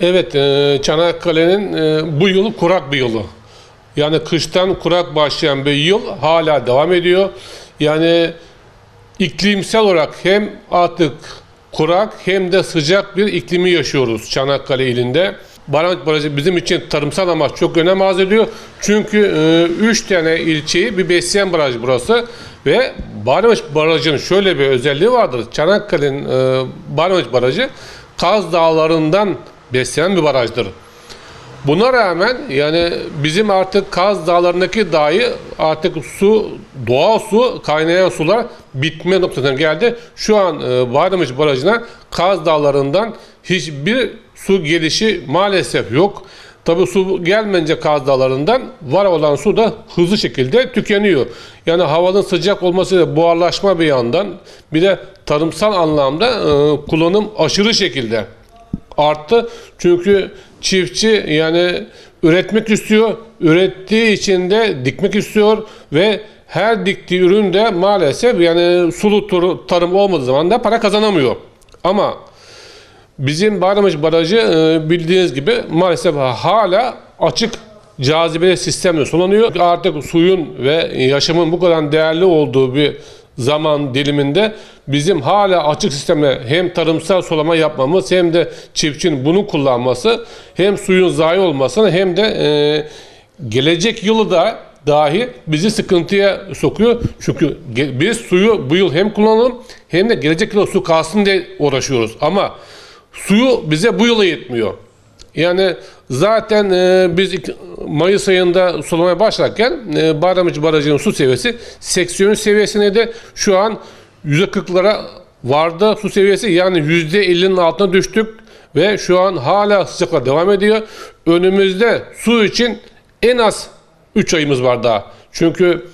Evet, e, Çanakkale'nin e, bu yıl kurak bir yılı. Yani kıştan kurak başlayan bir yıl hala devam ediyor. Yani iklimsel olarak hem artık kurak hem de sıcak bir iklimi yaşıyoruz Çanakkale ilinde. Baraj Barajı bizim için tarımsal amaç çok önem arz ediyor. Çünkü 3 tane ilçeyi bir besleyen baraj burası. Ve Baraj Barajı'nın şöyle bir özelliği vardır. Çanakkale'nin e, Baraj Barajı Kaz Dağları'ndan beslenen bir barajdır. Buna rağmen yani bizim artık Kaz Dağları'ndaki dahi artık su, doğal su, kaynayan sular bitme noktasına geldi. Şu an e, Bademir Barajı'na Kaz Dağları'ndan hiçbir su gelişi maalesef yok. Tabi su gelmeyince Kaz Dağları'ndan var olan su da hızlı şekilde tükeniyor. Yani havanın sıcak olmasıyla buharlaşma bir yandan bir de tarımsal anlamda e, kullanım aşırı şekilde arttı. Çünkü çiftçi yani üretmek istiyor. Ürettiği için de dikmek istiyor ve her diktiği ürün de maalesef yani sulu tarım olmadığı zaman da para kazanamıyor. Ama bizim Barımış Barajı e, bildiğiniz gibi maalesef hala açık cazibeli sistemle sulanıyor. Artık suyun ve yaşamın bu kadar değerli olduğu bir zaman diliminde bizim hala açık sistemle hem tarımsal sulama yapmamız hem de çiftçinin bunu kullanması hem suyun zayi olmasını hem de e, gelecek yılı da dahi bizi sıkıntıya sokuyor. Çünkü biz suyu bu yıl hem kullanalım hem de gelecek yıl su kalsın diye uğraşıyoruz. Ama suyu bize bu yıla yetmiyor. Yani zaten e, biz Mayıs ayında sulamaya başlarken e, Bademci Barajı'nın su seviyesi 83 seviyesindeydi. Şu an %40'lara vardı su seviyesi. Yani %50'nin altına düştük ve şu an hala sıcaklar devam ediyor. Önümüzde su için en az 3 ayımız var daha. Çünkü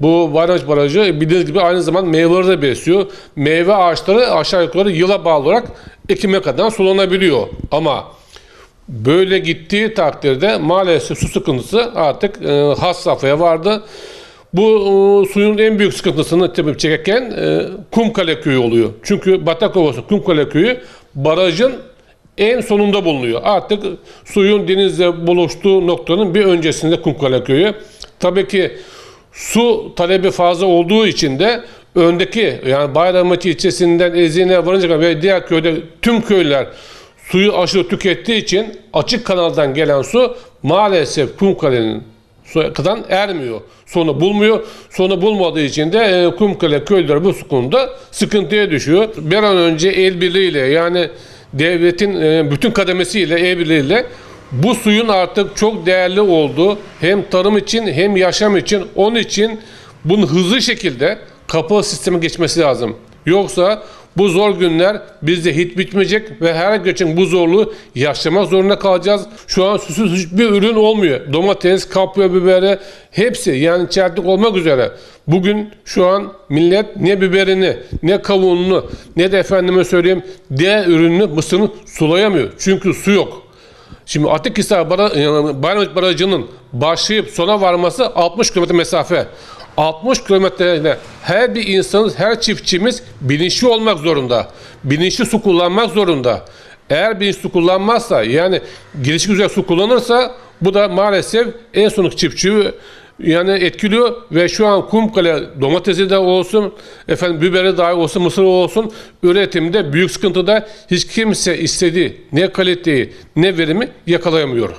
bu Baraj Barajı bildiğiniz gibi aynı zamanda meyveleri de besliyor. Meyve ağaçları aşağı yukarı yıla bağlı olarak Ekim'e kadar sulanabiliyor. Ama böyle gittiği takdirde maalesef su sıkıntısı artık e, has safhaya vardı. Bu e, suyun en büyük sıkıntısını tabii çekerken e, Kumkale Köyü oluyor. Çünkü Batak Ovası Kumkale Köyü barajın en sonunda bulunuyor. Artık suyun denizle buluştuğu noktanın bir öncesinde Kumkale Köyü. Tabii ki su talebi fazla olduğu için de öndeki yani Bayrampaşa ilçesinden Ezine varınca ve diğer köyde tüm köyler suyu aşırı tükettiği için açık kanaldan gelen su maalesef Kumkale'nin kadar ermiyor. Sonu bulmuyor. Sonu bulmadığı için de e, Kumkale köyleri bu konuda sıkıntıya düşüyor. Bir an önce el birliğiyle yani devletin e, bütün kademesiyle el birliğiyle bu suyun artık çok değerli olduğu hem tarım için hem yaşam için onun için bunun hızlı şekilde kapalı sisteme geçmesi lazım. Yoksa bu zor günler bizde hiç bitmeyecek ve her geçen bu zorluğu yaşamak zorunda kalacağız. Şu an susuz hiçbir ürün olmuyor. Domates, kapya biberi hepsi yani çeltik olmak üzere. Bugün şu an millet ne biberini, ne kavununu, ne de efendime söyleyeyim diğer ürününü, mısırını sulayamıyor. Çünkü su yok. Şimdi Atikhisar Barajı'nın başlayıp sona varması 60 kilometre mesafe. 60 kilometrede her bir insanız, her çiftçimiz bilinçli olmak zorunda. Bilinçli su kullanmak zorunda. Eğer bilinçli su kullanmazsa yani gelişik güzel su kullanırsa bu da maalesef en sonunda çiftçiyi yani etkiliyor ve şu an Kumkale domatesi de olsun, efendim biberi dahi olsun, mısır olsun üretimde büyük sıkıntıda hiç kimse istediği ne kaliteyi ne verimi yakalayamıyor.